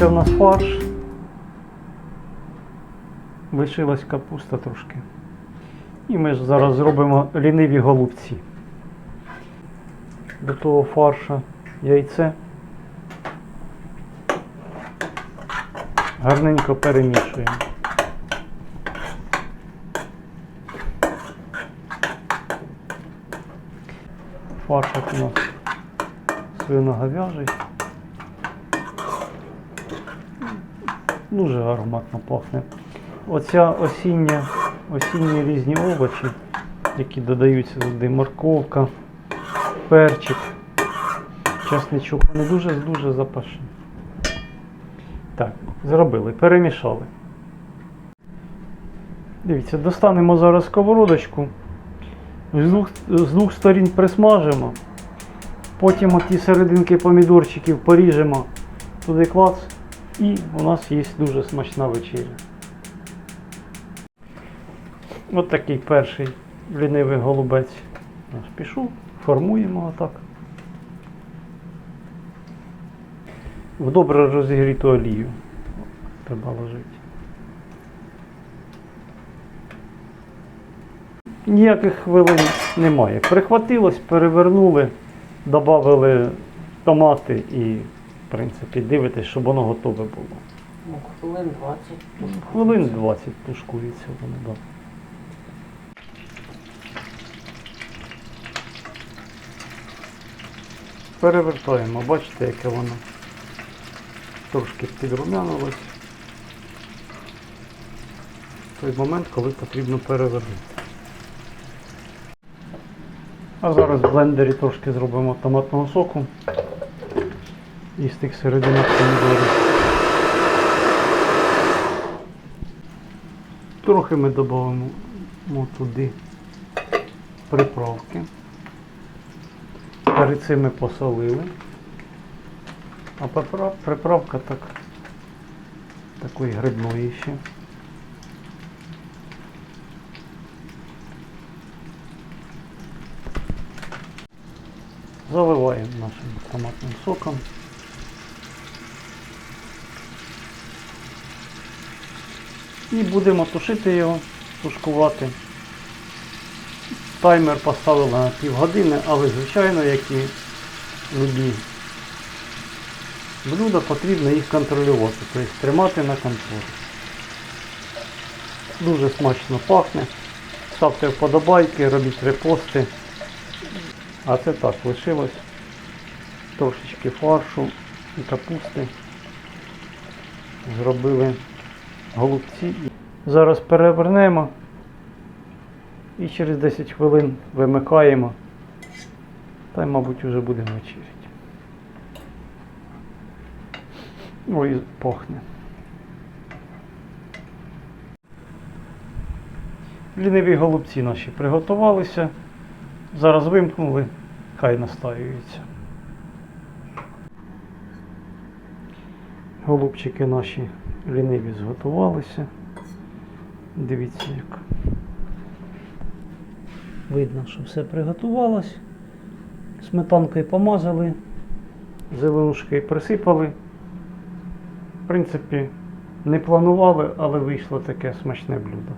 Готується в нас фарш. Лишилась капуста трошки. І ми ж зараз зробимо ліниві голубці. До того фарша яйце. Гарненько перемішуємо. Фаршик у нас свиноговяжий. Дуже ароматно пахне. Оця осіння, осінні різні овочі, які додаються туди морковка, перчик, чесничок, вони дуже-дуже запашні. Так, зробили, перемішали. Дивіться, достанемо зараз сковородочку, з двох, з двох сторін присмажимо, потім оті серединки помідорчиків поріжемо туди клац, і у нас є дуже смачна вечеря. От такий перший лінивий голубець наш пішов, формуємо отак. В добре розігріту олію треба ложити. Ніяких хвилин немає. Прихватилось, перевернули, додали томати і, в принципі, дивитесь, щоб воно готове було. Ну, хвилин 20. Хвилин 20 тушкується воно, так. Перевертаємо, бачите, яке воно трошки підрумянилось. Той момент, коли потрібно перевернути. А зараз в блендері трошки зробимо томатного соку із тих серединок помідорів. Трохи ми додамо туди приправки. Перед цим ми посолили. А приправка так такої грибної ще. Заливаємо нашим томатним соком. І будемо тушити його, тушкувати. Таймер поставили на півгодини, але звичайно, як і любі блюда, потрібно їх контролювати, тобто тримати на контролі. Дуже смачно пахне. Ставте вподобайки, робіть репости. А це так, лишилось трошечки фаршу і капусти. Зробили голубці. Зараз перевернемо і через 10 хвилин вимикаємо. Та й, мабуть, вже будемо вечеряти. Ой, пахне. Ліниві голубці наші приготувалися. Зараз вимкнули, хай настаюються. Голубчики наші ліниві зготувалися. Дивіться як. Видно, що все приготувалось. Сметанкою помазали, зеленушки присипали. В принципі, не планували, але вийшло таке смачне блюдо.